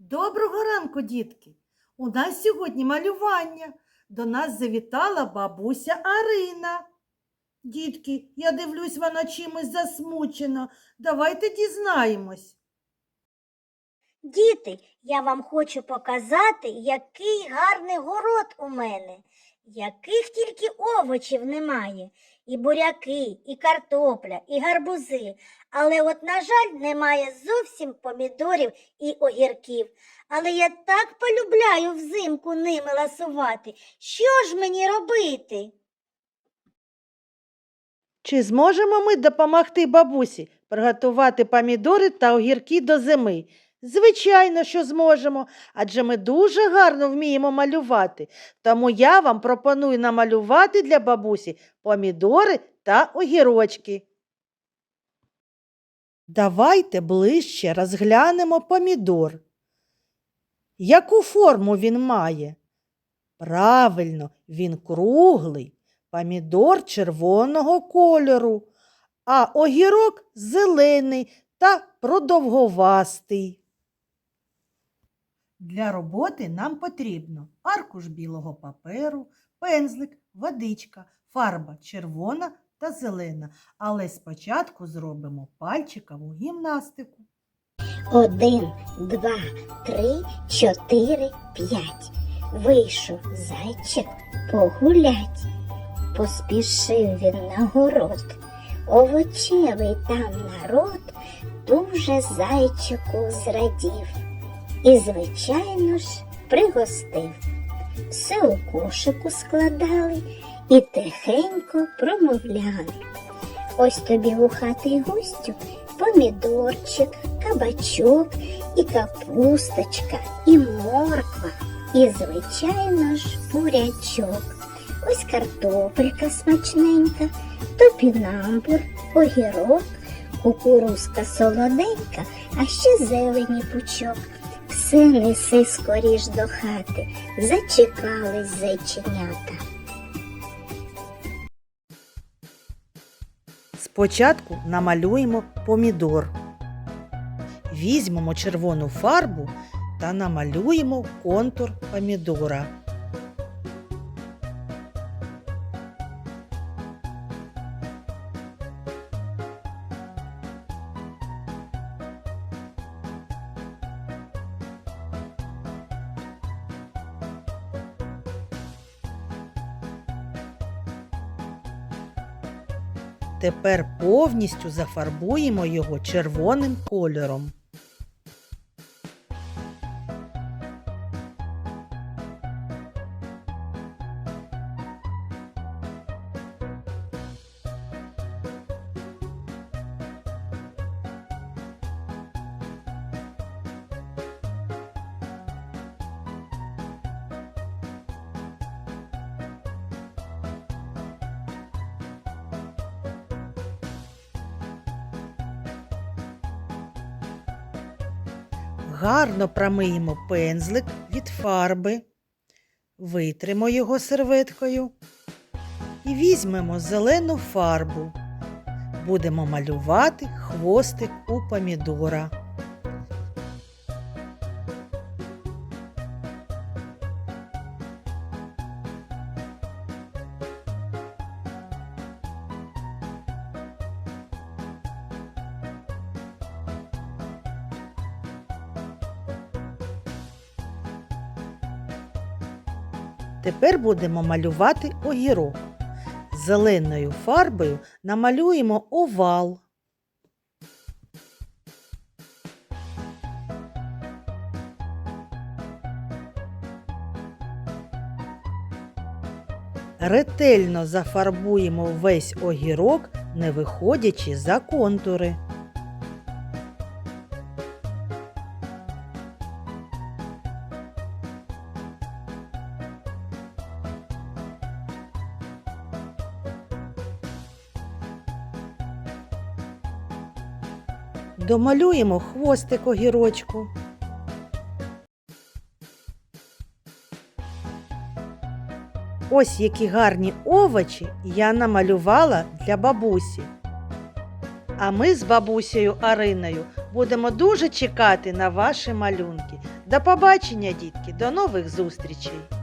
Доброго ранку, дітки! У нас сьогодні малювання. До нас завітала бабуся Арина. Дітки, я дивлюсь, вона чимось засмучена. Давайте дізнаємось. Діти, я вам хочу показати, який гарний город у мене, яких тільки овочів немає. І буряки, і картопля, і гарбузи. Але от, на жаль, немає зовсім помідорів і огірків. Але я так полюбляю взимку ними ласувати. Що ж мені робити? Чи зможемо ми допомогти бабусі приготувати помідори та огірки до зими? Звичайно, що зможемо, адже ми дуже гарно вміємо малювати. Тому я вам пропоную намалювати для бабусі помідори та огірочки. Давайте ближче розглянемо помідор. Яку форму він має? Правильно, він круглий, помідор червоного кольору, а огірок зелений та продовговастий. Для роботи нам потрібно аркуш білого паперу, пензлик, водичка, фарба червона та зелена. Але спочатку зробимо пальчикову гімнастику. Один, два, три, чотири, п'ять. Вийшов зайчик погулять. Поспішив він на город. Овочевий там народ дуже зайчику зрадів. І, звичайно ж, пригостив. Все у кошику складали і тихенько промовляли. Ось тобі у хати гостю помідорчик, кабачок, і капусточка, і морква, і, звичайно ж, бурячок. Ось картопелька смачненька, топінамбур, огірок, кукурузка солоденька, а ще зелені пучок. Все неси скоріш до хати, зачекались зайченята. Спочатку намалюємо помідор. Візьмемо червону фарбу та намалюємо контур помідора. Тепер повністю зафарбуємо його червоним кольором. Гарно промиємо пензлик від фарби, витримо його серветкою і візьмемо зелену фарбу. Будемо малювати хвостик у помідора. Тепер будемо малювати огірок. Зеленою фарбою намалюємо овал. Ретельно зафарбуємо весь огірок, не виходячи за контури. Домалюємо хвостик огірочку. Ось які гарні овочі я намалювала для бабусі. А ми з бабусею Ариною будемо дуже чекати на ваші малюнки. До побачення, дітки, до нових зустрічей!